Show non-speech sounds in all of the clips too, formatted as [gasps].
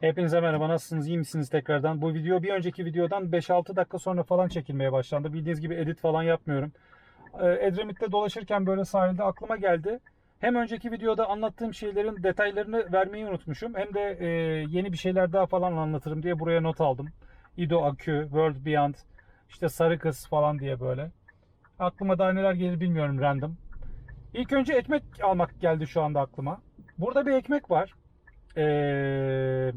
Hepinize merhaba nasılsınız iyi misiniz tekrardan? Bu video bir önceki videodan 5-6 dakika sonra falan çekilmeye başlandı. Bildiğiniz gibi edit falan yapmıyorum. Ee, Edremit'te dolaşırken böyle sahilde aklıma geldi. Hem önceki videoda anlattığım şeylerin detaylarını vermeyi unutmuşum. Hem de e, yeni bir şeyler daha falan anlatırım diye buraya not aldım. İdo Akü, World Beyond, işte Sarı Kız falan diye böyle. Aklıma daha neler gelir bilmiyorum random. İlk önce ekmek almak geldi şu anda aklıma. Burada bir ekmek var. Ee,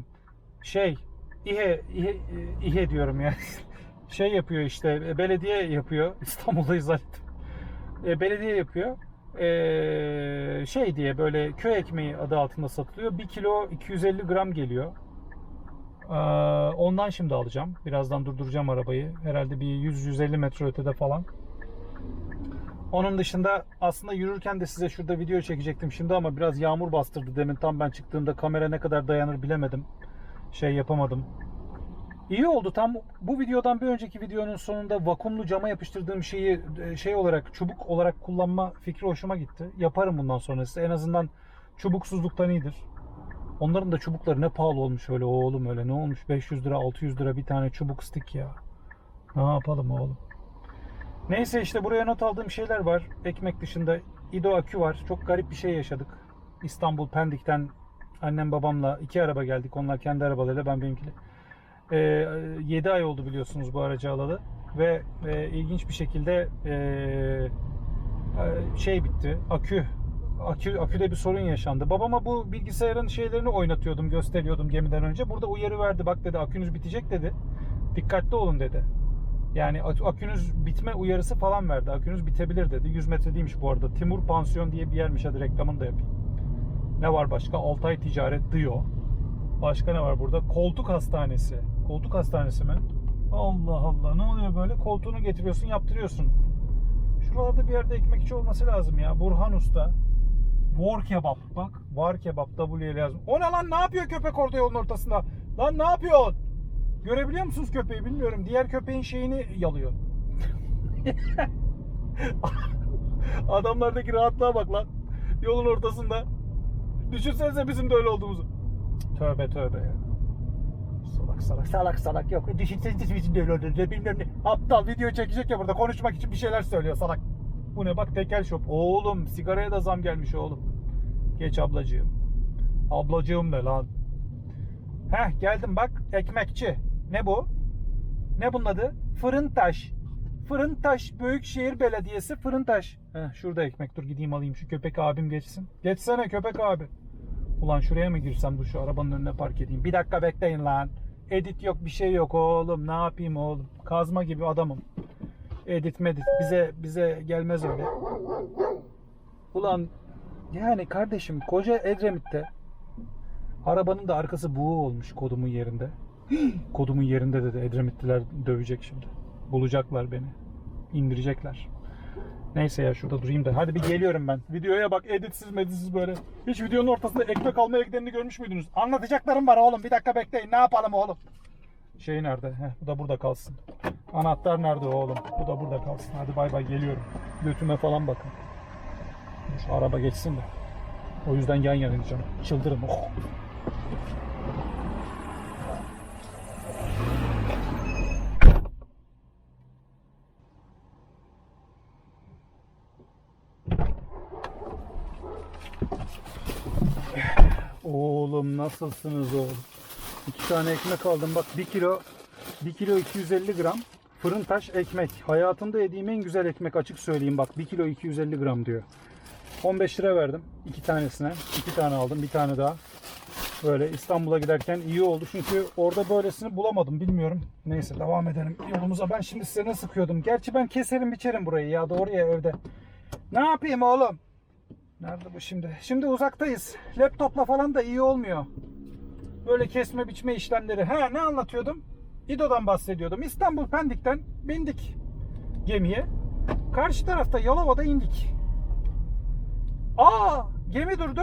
şey İHE, İHE, İHE diyorum ya. [laughs] şey yapıyor işte e, belediye yapıyor. [laughs] İstanbul'dayız zaten. E, belediye yapıyor. E, şey diye böyle köy ekmeği adı altında satılıyor. 1 kilo 250 gram geliyor. E, ondan şimdi alacağım. Birazdan durduracağım arabayı. Herhalde bir 100-150 metre ötede falan. Onun dışında aslında yürürken de size şurada video çekecektim şimdi ama biraz yağmur bastırdı demin tam ben çıktığımda kamera ne kadar dayanır bilemedim. Şey yapamadım. İyi oldu tam bu videodan bir önceki videonun sonunda vakumlu cama yapıştırdığım şeyi e, şey olarak çubuk olarak kullanma fikri hoşuma gitti. Yaparım bundan sonrası. En azından çubuksuzluktan iyidir. Onların da çubukları ne pahalı olmuş öyle oğlum öyle ne olmuş 500 lira 600 lira bir tane çubuk stick ya. Ne yapalım oğlum. Neyse işte buraya not aldığım şeyler var. Ekmek dışında İdo akü var. Çok garip bir şey yaşadık. İstanbul Pendik'ten annem babamla iki araba geldik. Onlar kendi arabalarıyla ben benimkiyle. Ee, 7 ay oldu biliyorsunuz bu aracı alalı. Ve e, ilginç bir şekilde e, e, şey bitti. Akü akü aküde bir sorun yaşandı. Babama bu bilgisayarın şeylerini oynatıyordum, gösteriyordum gemiden önce. Burada uyarı verdi. Bak dedi akünüz bitecek dedi. Dikkatli olun dedi. Yani ak- akünüz bitme uyarısı falan verdi. Akünüz bitebilir dedi. 100 metre değilmiş bu arada. Timur Pansiyon diye bir yermiş. Hadi reklamını da yapayım. Ne var başka? Altay Ticaret Dio. Başka ne var burada? Koltuk Hastanesi. Koltuk Hastanesi mi? Allah Allah. Ne oluyor böyle? Koltuğunu getiriyorsun, yaptırıyorsun. Şuralarda bir yerde ekmekçi olması lazım ya. Burhan Usta. War Kebap. Bak. Var Kebap. W'ye lazım. O ne lan? Ne yapıyor köpek orada yolun ortasında? Lan ne yapıyorsun? Görebiliyor musunuz köpeği bilmiyorum. Diğer köpeğin şeyini yalıyor. [laughs] Adamlardaki rahatlığa bak lan. Yolun ortasında. Düşünsenize bizim de öyle olduğumuzu. Tövbe tövbe ya. Salak salak salak salak yok. Düşünsenize bizim de öyle olduğumuzu bilmem ne. Aptal video çekecek ya burada konuşmak için bir şeyler söylüyor salak. Bu ne bak tekel shop. Oğlum sigaraya da zam gelmiş oğlum. Geç ablacığım. Ablacığım ne lan? Heh geldim bak ekmekçi. Ne bu? Ne bunun adı? Fırıntaş. Fırıntaş Büyükşehir Belediyesi Fırıntaş. Heh, şurada ekmek dur gideyim alayım şu köpek abim geçsin. Geçsene köpek abi. Ulan şuraya mı girsem dur şu arabanın önüne park edeyim. Bir dakika bekleyin lan. Edit yok bir şey yok oğlum. Ne yapayım oğlum? Kazma gibi adamım. Edit medit bize bize gelmez öyle. Ulan yani kardeşim koca Edremit'te Arabanın da arkası buğu olmuş kodumun yerinde. [gasps] kodumun yerinde dedi. Edremitliler dövecek şimdi. Bulacaklar beni. İndirecekler. Neyse ya şurada durayım da. Hadi bir geliyorum ben. Videoya bak editsiz meditsiz böyle. Hiç videonun ortasında ekmek almaya gidenini görmüş müydünüz? Anlatacaklarım var oğlum. Bir dakika bekleyin. Ne yapalım oğlum? Şey nerede? Heh, bu da burada kalsın. Anahtar nerede oğlum? Bu da burada kalsın. Hadi bay bay geliyorum. Götüme falan bakın. Şu araba geçsin de. O yüzden yan yana gideceğim. Çıldırın. Oh. Oğlum nasılsınız oğlum? İki tane ekmek aldım. Bak 1 kilo 1 kilo 250 gram fırın taş ekmek. Hayatımda yediğim en güzel ekmek açık söyleyeyim bak 1 kilo 250 gram diyor. 15 lira verdim iki tanesine. iki tane aldım bir tane daha. Böyle İstanbul'a giderken iyi oldu çünkü orada böylesini bulamadım bilmiyorum. Neyse devam edelim yolumuza. Ben şimdi size ne sıkıyordum? Gerçi ben keserim biçerim burayı ya doğru ya evde. Ne yapayım oğlum? Nerede bu şimdi? Şimdi uzaktayız. Laptopla falan da iyi olmuyor. Böyle kesme biçme işlemleri. Ha ne anlatıyordum? İdo'dan bahsediyordum. İstanbul Pendik'ten bindik gemiye. Karşı tarafta Yalova'da indik. Aa gemi durdu.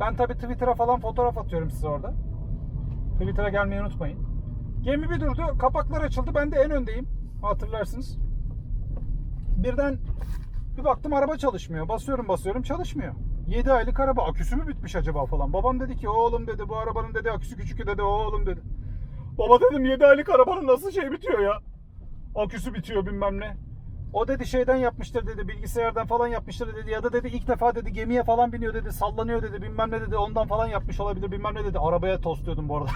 Ben tabi Twitter'a falan fotoğraf atıyorum size orada. Twitter'a gelmeyi unutmayın. Gemi bir durdu. Kapaklar açıldı. Ben de en öndeyim. Hatırlarsınız. Birden bir baktım araba çalışmıyor. Basıyorum basıyorum çalışmıyor. 7 aylık araba aküsü mü bitmiş acaba falan. Babam dedi ki oğlum dedi bu arabanın dedi aküsü küçük dedi oğlum dedi. Baba dedim 7 aylık arabanın nasıl şey bitiyor ya? Aküsü bitiyor bilmem ne. O dedi şeyden yapmıştır dedi bilgisayardan falan yapmıştır dedi ya da dedi ilk defa dedi gemiye falan biniyor dedi sallanıyor dedi bilmem ne dedi ondan falan yapmış olabilir bilmem ne dedi arabaya tostluyordum bu arada.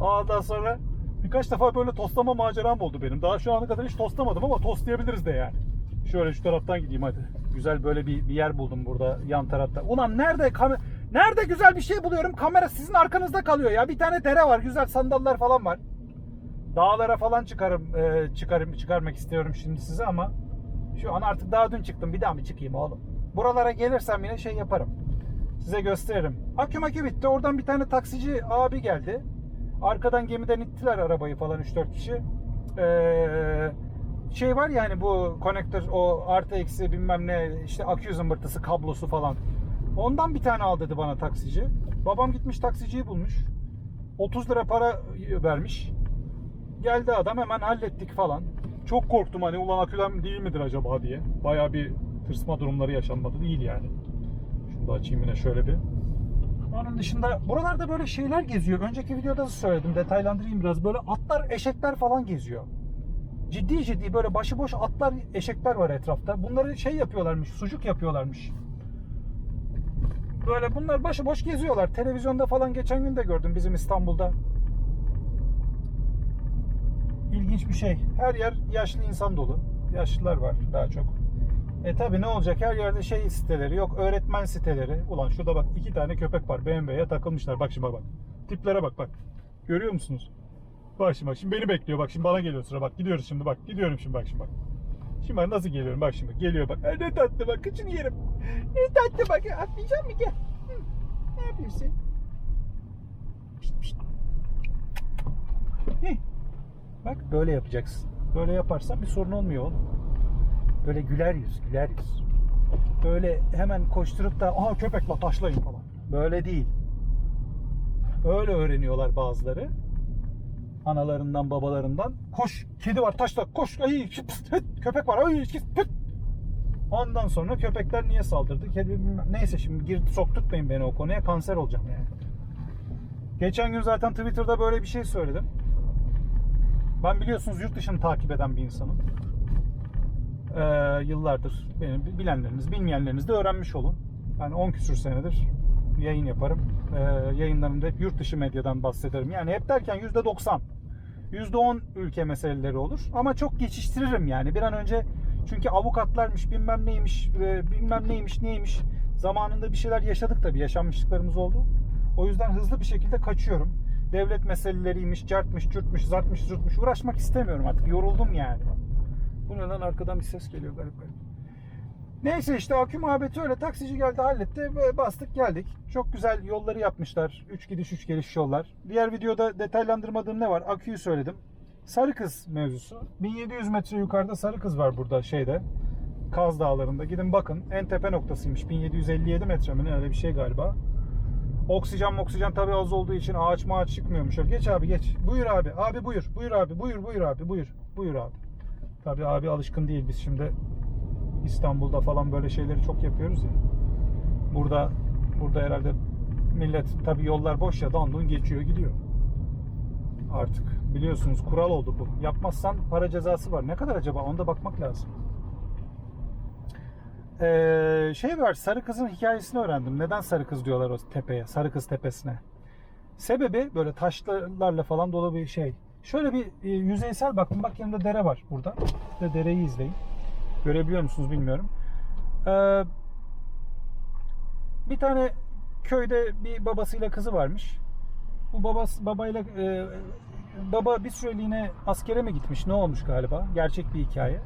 [laughs] Ondan sonra birkaç defa böyle tostlama maceram oldu benim. Daha şu ana kadar hiç tostlamadım ama tostlayabiliriz de yani. Şöyle şu taraftan gideyim hadi. Güzel böyle bir, bir yer buldum burada yan tarafta. Ulan nerede kamera nerede güzel bir şey buluyorum? Kamera sizin arkanızda kalıyor ya. Bir tane dere var, güzel sandallar falan var. Dağlara falan çıkarım e, çıkarım çıkarmak istiyorum şimdi size ama şu an artık daha dün çıktım. Bir daha mı çıkayım oğlum? Buralara gelirsem yine şey yaparım. Size gösteririm. Akü makü bitti. Oradan bir tane taksici abi geldi. Arkadan gemiden ittiler arabayı falan 3-4 kişi. Ee, şey var ya hani bu konektör o artı eksi bilmem ne işte akü zımbırtısı kablosu falan. Ondan bir tane al dedi bana taksici. Babam gitmiş taksiciyi bulmuş. 30 lira para vermiş. Geldi adam hemen hallettik falan. Çok korktum hani ulan aküden değil midir acaba diye. Baya bir tırsma durumları yaşanmadı değil yani. Şunu da açayım yine şöyle bir. Onun dışında buralarda böyle şeyler geziyor. Önceki videoda da söyledim detaylandırayım biraz. Böyle atlar eşekler falan geziyor. Ciddi ciddi böyle başıboş atlar eşekler var etrafta. Bunları şey yapıyorlarmış sucuk yapıyorlarmış. Böyle bunlar başıboş geziyorlar. Televizyonda falan geçen gün de gördüm bizim İstanbul'da. İlginç bir şey. Her yer yaşlı insan dolu. Yaşlılar var daha çok. E tabi ne olacak her yerde şey siteleri yok öğretmen siteleri. Ulan şurada bak iki tane köpek var BMW'ye takılmışlar. Bak şimdi bak bak. Tiplere bak bak. Görüyor musunuz? Bak şimdi beni bekliyor. Bak şimdi bana geliyor sıra. Bak gidiyoruz şimdi bak. Gidiyorum şimdi bak şimdi bak. Şimdi bak nasıl geliyorum bak şimdi. Geliyor bak. Ay, ne tatlı bak. Kıçını yerim. Ne tatlı bak. Atlayacak mı gel. Hı. Ne yapıyorsun? Bak böyle yapacaksın. Böyle yaparsan bir sorun olmuyor oğlum. Böyle güler yüz, güler yüz. Böyle hemen koşturup da aha köpek la taşlayın falan. Böyle değil. Öyle öğreniyorlar bazıları. Analarından, babalarından. Koş, kedi var taşla, koş, ay, pıt, pıt, köpek var, ay, pıt. Ondan sonra köpekler niye saldırdı? Kedi neyse şimdi girdi sokturtmayın beni o konuya kanser olacağım yani. Geçen gün zaten Twitter'da böyle bir şey söyledim. Ben biliyorsunuz yurt dışını takip eden bir insanım. Ee, yıllardır benim bilenleriniz, bilmeyenleriniz de öğrenmiş olun. Ben 10 küsür senedir yayın yaparım. Ee, yayınlarımda hep yurt dışı medyadan bahsederim. Yani hep derken %90. %10 ülke meseleleri olur. Ama çok geçiştiririm yani. Bir an önce çünkü avukatlarmış, bilmem neymiş, e, bilmem neymiş, neymiş. Zamanında bir şeyler yaşadık tabii. Yaşanmışlıklarımız oldu. O yüzden hızlı bir şekilde kaçıyorum. Devlet meseleleriymiş, cartmış, cürtmüş, zartmış, zürtmüş. Uğraşmak istemiyorum artık. Yoruldum yani. Bu ne lan arkadan bir ses geliyor garip garip. Neyse işte akü muhabbeti öyle. Taksici geldi halletti. Böyle bastık geldik. Çok güzel yolları yapmışlar. 3 gidiş 3 geliş yollar. Diğer videoda detaylandırmadığım ne var? Aküyü söyledim. Sarı Kız mevzusu. 1700 metre yukarıda Sarı Kız var burada şeyde. Kaz Dağları'nda. Gidin bakın. En tepe noktasıymış. 1757 metre mi öyle bir şey galiba. Oksijen oksijen tabi az olduğu için ağaç mağaç çıkmıyormuş. Geç abi geç. Buyur abi. Abi buyur. Buyur abi. Buyur buyur abi. Buyur. Buyur abi. Tabi abi alışkın değil. Biz şimdi İstanbul'da falan böyle şeyleri çok yapıyoruz ya. Burada burada herhalde millet tabi yollar boş ya dandun geçiyor gidiyor. Artık biliyorsunuz kural oldu bu. Yapmazsan para cezası var. Ne kadar acaba? Onda bakmak lazım. Ee, şey var Sarı Kız'ın hikayesini öğrendim. Neden Sarı Kız diyorlar o tepeye? Sarı Kız tepesine. Sebebi böyle taşlarla falan dolu bir şey. Şöyle bir e, yüzeysel bakın. Bak yanında dere var burada. İşte dereyi izleyin. Görebiliyor musunuz bilmiyorum. Ee, bir tane köyde bir babasıyla kızı varmış. Bu babası babayla e, baba bir süreliğine askere mi gitmiş? Ne olmuş galiba? Gerçek bir hikaye.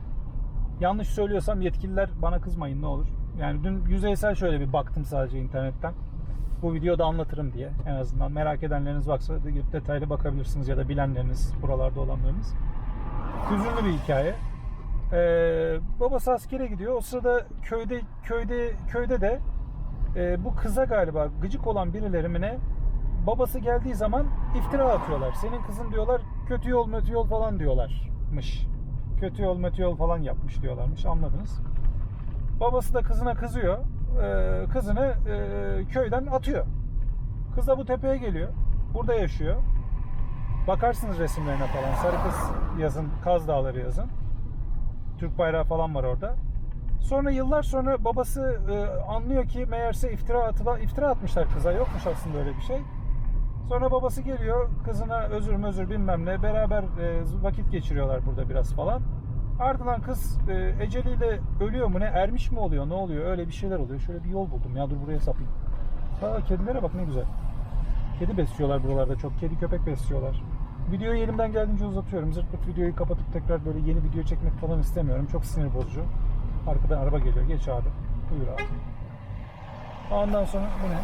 Yanlış söylüyorsam yetkililer bana kızmayın ne olur. Yani dün yüzeysel şöyle bir baktım sadece internetten. Bu videoda anlatırım diye en azından merak edenleriniz varsa detaylı bakabilirsiniz ya da bilenleriniz buralarda olanlarınız. Hüzünlü bir hikaye. Ee, babası askere gidiyor. O sırada köyde köyde köyde de e, bu kıza galiba gıcık olan birileri mi ne babası geldiği zaman iftira atıyorlar. Senin kızın diyorlar kötü yol mötü yol falan diyorlarmış. Kötü yol mötü yol falan yapmış diyorlarmış. Anladınız. Babası da kızına kızıyor. Ee, kızını e, köyden atıyor. Kız da bu tepeye geliyor. Burada yaşıyor. Bakarsınız resimlerine falan. Sarı kız yazın, Kaz Dağları yazın. Türk bayrağı falan var orada. Sonra yıllar sonra babası e, anlıyor ki meğerse iftira atıla iftira atmışlar kıza. Yokmuş aslında öyle bir şey. Sonra babası geliyor kızına özür özür bilmem ne beraber e, vakit geçiriyorlar burada biraz falan. Ardından kız e, eceliyle ölüyor mu ne ermiş mi oluyor ne oluyor öyle bir şeyler oluyor. Şöyle bir yol buldum ya dur buraya sapayım. Aa, kedilere bak ne güzel. Kedi besliyorlar buralarda çok. Kedi köpek besliyorlar. Videoyu elimden geldiğince uzatıyorum. Zırt pırt videoyu kapatıp tekrar böyle yeni video çekmek falan istemiyorum. Çok sinir bozucu. Arkadan araba geliyor. Geç abi. Buyur abi. Ondan sonra bu ne?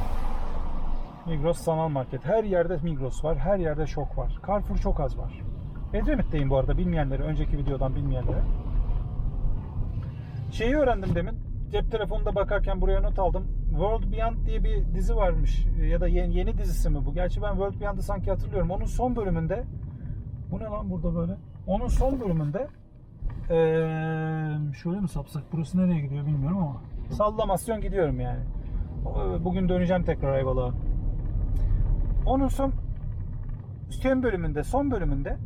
Migros sanal market. Her yerde Migros var. Her yerde şok var. Carrefour çok az var. Edremit'teyim bu arada bilmeyenlere, önceki videodan bilmeyenlere. Şeyi öğrendim demin. Cep telefonunda bakarken buraya not aldım. World Beyond diye bir dizi varmış. Ya da yeni, yeni dizisi mi bu? Gerçi ben World Beyond'ı sanki hatırlıyorum. Onun son bölümünde bu ne lan burada böyle? Onun son bölümünde eee şöyle mi sapsak? Burası nereye gidiyor bilmiyorum ama sallamasyon gidiyorum yani. Bugün döneceğim tekrar Ayvalık'a. Onun son son bölümünde, son bölümünde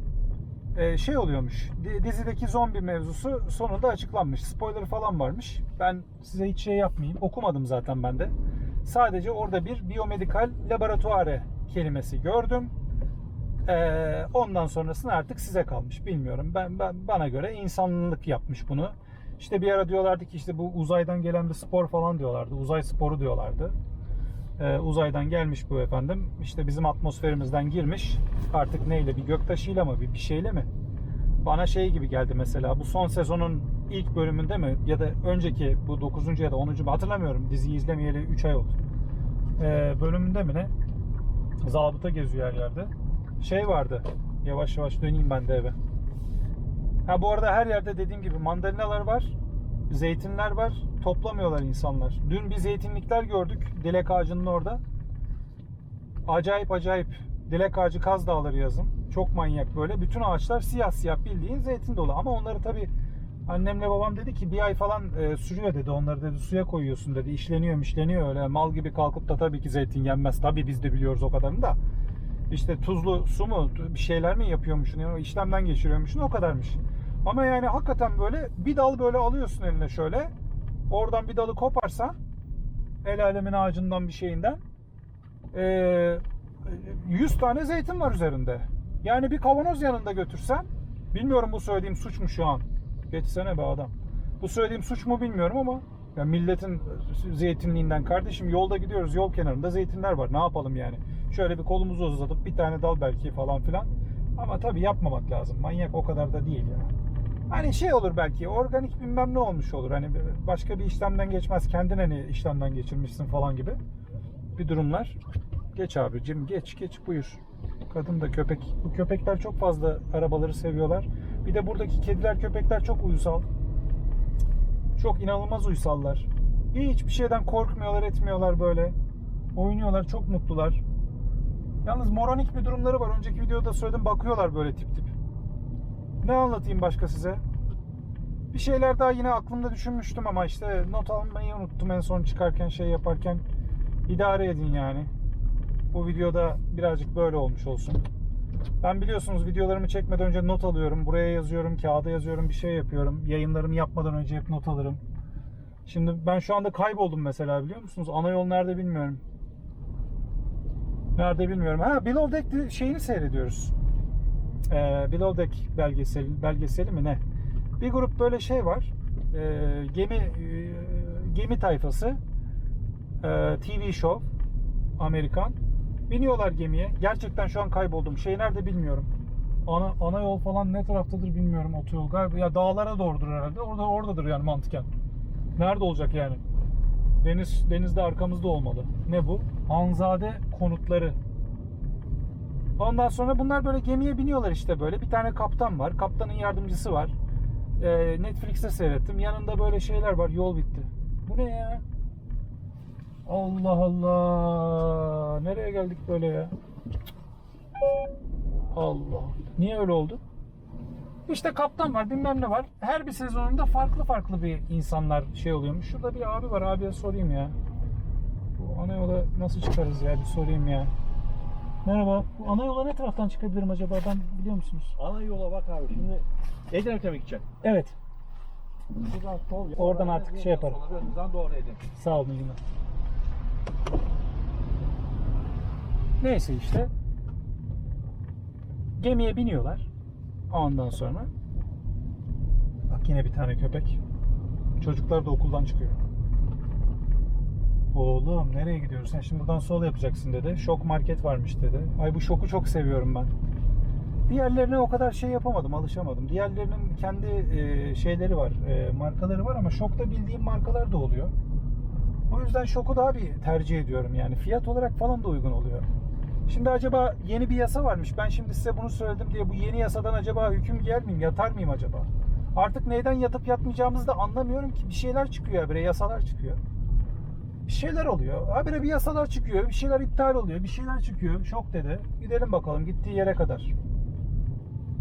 e, şey oluyormuş. di- Dizideki zombi mevzusu sonunda açıklanmış. Spoiler falan varmış. Ben size hiç şey yapmayayım. Okumadım zaten ben de. Sadece orada bir biyomedikal laboratuvarı kelimesi gördüm. Ee, ondan sonrasını artık size kalmış. Bilmiyorum. Ben, ben bana göre insanlık yapmış bunu. İşte bir ara diyorlardı ki işte bu uzaydan gelen bir spor falan diyorlardı. Uzay sporu diyorlardı. Ee, uzaydan gelmiş bu efendim. İşte bizim atmosferimizden girmiş. Artık neyle bir göktaşıyla mı bir, bir şeyle mi? Bana şey gibi geldi mesela bu son sezonun ilk bölümünde mi ya da önceki bu 9. ya da 10. mu hatırlamıyorum. Diziyi izlemeyeli 3 ay oldu. Ee, bölümünde mi ne? Zabıta geziyor her yerde. Şey vardı. Yavaş yavaş döneyim ben de eve. Ha bu arada her yerde dediğim gibi mandalinalar var. Zeytinler var. Toplamıyorlar insanlar. Dün bir zeytinlikler gördük. Dilek ağacının orada. Acayip acayip. Dilek ağacı Kaz Dağları yazın. Çok manyak böyle. Bütün ağaçlar siyah siyah bildiğin zeytin dolu. Ama onları tabi annemle babam dedi ki bir ay falan e, sürüyor dedi. Onları dedi suya koyuyorsun dedi. İşleniyor işleniyor öyle. Mal gibi kalkıp da tabii ki zeytin yenmez. Tabi biz de biliyoruz o kadarını da. İşte tuzlu su mu bir şeyler mi yapıyormuşsun yani işlemden geçiriyormuşsun o kadarmış. Ama yani hakikaten böyle bir dal böyle alıyorsun eline şöyle. Oradan bir dalı koparsan el alemin ağacından bir şeyinden eee 100 tane zeytin var üzerinde. Yani bir kavanoz yanında götürsen bilmiyorum bu söylediğim suç mu şu an. Geçsene be adam. Bu söylediğim suç mu bilmiyorum ama ya milletin zeytinliğinden kardeşim yolda gidiyoruz yol kenarında zeytinler var. Ne yapalım yani? Şöyle bir kolumuzu uzatıp bir tane dal belki falan filan. Ama tabii yapmamak lazım. Manyak o kadar da değil ya. Hani şey olur belki organik bilmem ne olmuş olur. Hani başka bir işlemden geçmez. Kendin hani işlemden geçirmişsin falan gibi bir durumlar. Geç abicim geç geç buyur. Kadın da köpek. Bu köpekler çok fazla arabaları seviyorlar. Bir de buradaki kediler köpekler çok uysal. Çok inanılmaz uysallar. Hiçbir şeyden korkmuyorlar etmiyorlar böyle. Oynuyorlar çok mutlular. Yalnız moronik bir durumları var. Önceki videoda söyledim bakıyorlar böyle tip tip. Ne anlatayım başka size? Bir şeyler daha yine aklımda düşünmüştüm ama işte not almayı unuttum en son çıkarken şey yaparken. İdare edin yani. Bu videoda birazcık böyle olmuş olsun. Ben biliyorsunuz videolarımı çekmeden önce not alıyorum. Buraya yazıyorum, kağıda yazıyorum, bir şey yapıyorum. Yayınlarımı yapmadan önce hep not alırım. Şimdi ben şu anda kayboldum mesela biliyor musunuz? Ana yol nerede bilmiyorum. Nerede bilmiyorum. Ha Below Deck şeyini seyrediyoruz. Ee, Below Deck belgeseli, belgeseli mi ne? Bir grup böyle şey var. Ee, gemi e, gemi tayfası. Ee, TV show. Amerikan. Biniyorlar gemiye. Gerçekten şu an kayboldum. Şey nerede bilmiyorum. Ana, ana yol falan ne taraftadır bilmiyorum otoyol. Galiba ya dağlara doğrudur herhalde. Orada oradadır yani mantıken. Nerede olacak yani? Deniz denizde arkamızda olmalı. Ne bu? Hanzade konutları. Ondan sonra bunlar böyle gemiye biniyorlar işte böyle. Bir tane kaptan var. Kaptanın yardımcısı var. Ee, Netflix'te seyrettim. Yanında böyle şeyler var. Yol bitti. Bu ne ya? Allah Allah. Nereye geldik böyle ya? Allah. Niye öyle oldu? İşte kaptan var bilmem ne var. Her bir sezonunda farklı farklı bir insanlar şey oluyormuş. Şurada bir abi var abiye sorayım ya. Bu ana yola nasıl çıkarız ya bir sorayım ya. Merhaba. Bu ana yola ne taraftan çıkabilirim acaba ben biliyor musunuz? Ana yola bak abi şimdi Edremit'e mi gideceksin? Evet. Buradan sol. Oradan artık şey yaparım. Buradan doğru Edremit. Sağ olun günler. Neyse işte. Gemiye biniyorlar. Ondan sonra. Bak yine bir tane köpek. Çocuklar da okuldan çıkıyor. Oğlum nereye gidiyorsun? Sen şimdi buradan sol yapacaksın dedi. Şok market varmış dedi. Ay bu şoku çok seviyorum ben. Diğerlerine o kadar şey yapamadım, alışamadım. Diğerlerinin kendi e, şeyleri var, e, markaları var ama şokta bildiğim markalar da oluyor. O yüzden şoku daha bir tercih ediyorum yani. Fiyat olarak falan da uygun oluyor. Şimdi acaba yeni bir yasa varmış. Ben şimdi size bunu söyledim diye bu yeni yasadan acaba hüküm giyer miyim, yatar mıyım acaba? Artık neyden yatıp yatmayacağımızı da anlamıyorum ki. Bir şeyler çıkıyor habire, yasalar çıkıyor. Bir şeyler oluyor. Habire bir yasalar çıkıyor, bir şeyler iptal oluyor, bir şeyler çıkıyor. Şok dedi. Gidelim bakalım gittiği yere kadar.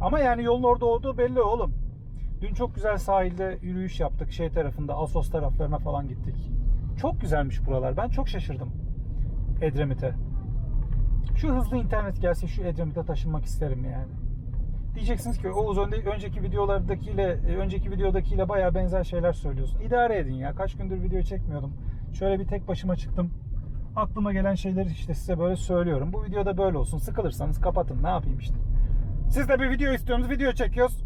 Ama yani yolun orada olduğu belli oğlum. Dün çok güzel sahilde yürüyüş yaptık. Şey tarafında, Asos taraflarına falan gittik. Çok güzelmiş buralar. Ben çok şaşırdım Edremit'e. Şu hızlı internet gelse şu Edremit'e taşınmak isterim yani. Diyeceksiniz ki Oğuz önceki videolardakiyle e, önceki videodakiyle bayağı benzer şeyler söylüyorsun. İdare edin ya. Kaç gündür video çekmiyordum. Şöyle bir tek başıma çıktım. Aklıma gelen şeyleri işte size böyle söylüyorum. Bu videoda böyle olsun. Sıkılırsanız kapatın. Ne yapayım işte. Siz de bir video istiyorsunuz. Video çekiyoruz.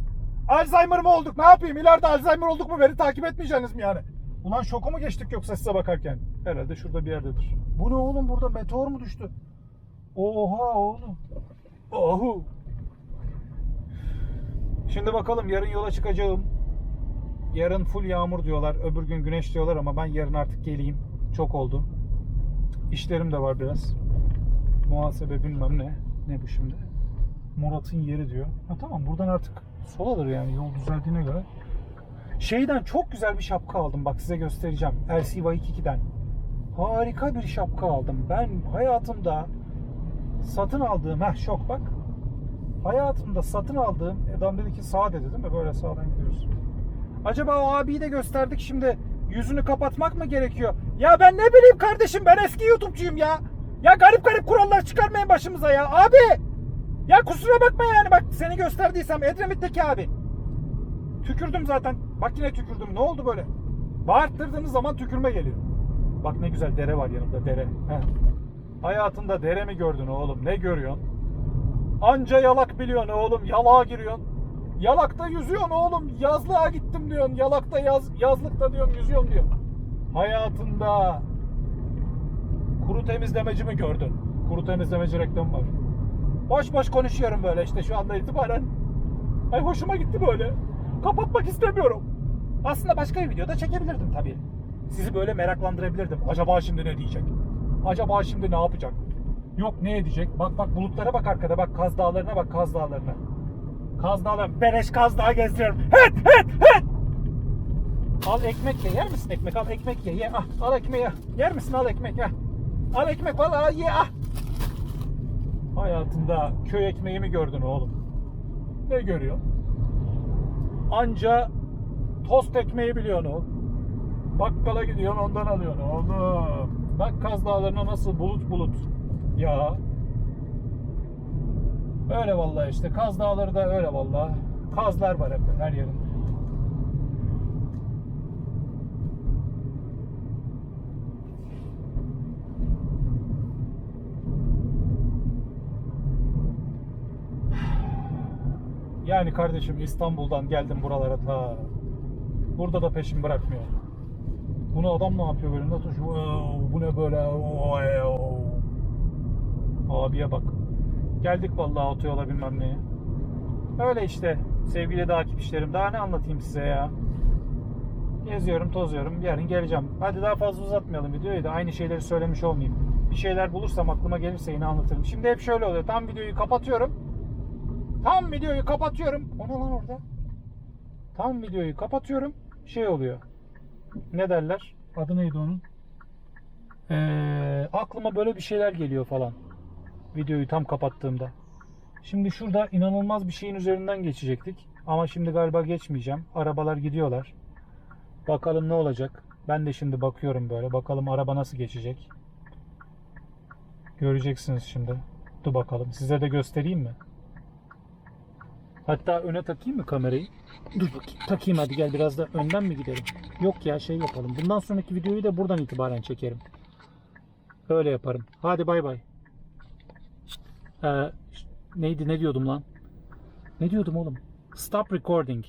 Alzheimer mı olduk? Ne yapayım? İleride Alzheimer olduk mu? Beni takip etmeyeceksiniz mi yani? Ulan şoku mu geçtik yoksa size bakarken? Herhalde şurada bir yerdedir. Bu ne oğlum? Burada meteor mu düştü? Oha oğlum. Ohu. Şimdi bakalım yarın yola çıkacağım. Yarın full yağmur diyorlar. Öbür gün güneş diyorlar ama ben yarın artık geleyim. Çok oldu. İşlerim de var biraz. Muhasebe bilmem ne. Ne bu şimdi? Murat'ın yeri diyor. Ha tamam buradan artık sol alır yani yol düzeldiğine göre. Şeyden çok güzel bir şapka aldım. Bak size göstereceğim. LCY2'den. Harika bir şapka aldım. Ben hayatımda satın aldığım, heh şok bak. Hayatımda satın aldığım, adam dedi ki sağ dedi değil mi? Böyle sağdan gidiyoruz. Acaba o abiyi de gösterdik şimdi yüzünü kapatmak mı gerekiyor? Ya ben ne bileyim kardeşim ben eski YouTube'cuyum ya. Ya garip garip kurallar çıkarmayın başımıza ya. Abi! Ya kusura bakma yani bak seni gösterdiysem Edremit'teki abi. Tükürdüm zaten. Bak yine tükürdüm. Ne oldu böyle? Bağırttırdığınız zaman tükürme geliyor. Bak ne güzel dere var yanımda dere. Heh. Hayatında dere mi gördün oğlum? Ne görüyorsun? Anca yalak biliyorsun oğlum. Yalağa giriyorsun. Yalakta yüzüyorsun oğlum. Yazlığa gittim diyorsun. Yalakta yaz, yazlıkta diyorsun yüzüyorum diyorsun. Hayatında kuru temizlemeci mi gördün? Kuru temizlemeci reklamı var. Boş boş konuşuyorum böyle işte şu anda itibaren. Ay hoşuma gitti böyle. Kapatmak istemiyorum. Aslında başka bir videoda çekebilirdim tabii. Sizi böyle meraklandırabilirdim. Acaba şimdi ne diyecek? Acaba şimdi ne yapacak? Yok ne edecek? Bak bak bulutlara bak arkada bak Kaz Dağları'na bak Kaz Dağları'na. Kaz Dağları. Bereş Kaz Dağı gezdiriyorum. Het het het. Al ekmek ye. Yer misin ekmek? Al ekmek ye. Ye. Ah, al ekmeği. Yer misin? Al ekmek. Ah. Al ekmek vallahi ye. Ah. Hayatında köy ekmeği mi gördün oğlum? Ne görüyor? Anca tost ekmeği biliyorsun oğlum. Bakkala gidiyorsun ondan alıyorsun oğlum. Bak Kaz Dağları'na nasıl bulut bulut. Ya. Öyle vallahi işte. Kaz Dağları da öyle vallahi. Kazlar var hep her yerinde. Yani kardeşim İstanbul'dan geldim buralara ta. Burada da peşim bırakmıyor. Bunu adam ne yapıyor böyle? Nasıl şu "Oo, bu ne böyle? Oo." Abiye bak. Geldik vallahi otoyola bilmem neye. Öyle işte sevgili takipçilerim. Daha ne anlatayım size ya? Geziyorum, tozuyorum. Yarın geleceğim. Hadi daha fazla uzatmayalım videoyu da aynı şeyleri söylemiş olmayayım. Bir şeyler bulursam aklıma gelirse yine anlatırım. Şimdi hep şöyle oluyor. Tam videoyu kapatıyorum. Tam videoyu kapatıyorum. O ne lan orada? Tam videoyu kapatıyorum. Şey oluyor. Ne derler? Adı neydi onun? Ee, aklıma böyle bir şeyler geliyor falan. Videoyu tam kapattığımda. Şimdi şurada inanılmaz bir şeyin üzerinden geçecektik. Ama şimdi galiba geçmeyeceğim. Arabalar gidiyorlar. Bakalım ne olacak. Ben de şimdi bakıyorum böyle. Bakalım araba nasıl geçecek. Göreceksiniz şimdi. Dur bakalım. Size de göstereyim mi? Hatta öne takayım mı kamerayı? Dur bakayım. Takayım hadi gel biraz da önden mi gidelim? Yok ya şey yapalım. Bundan sonraki videoyu da buradan itibaren çekerim. Öyle yaparım. Hadi bay bay. Ee, neydi ne diyordum lan? Ne diyordum oğlum? Stop recording.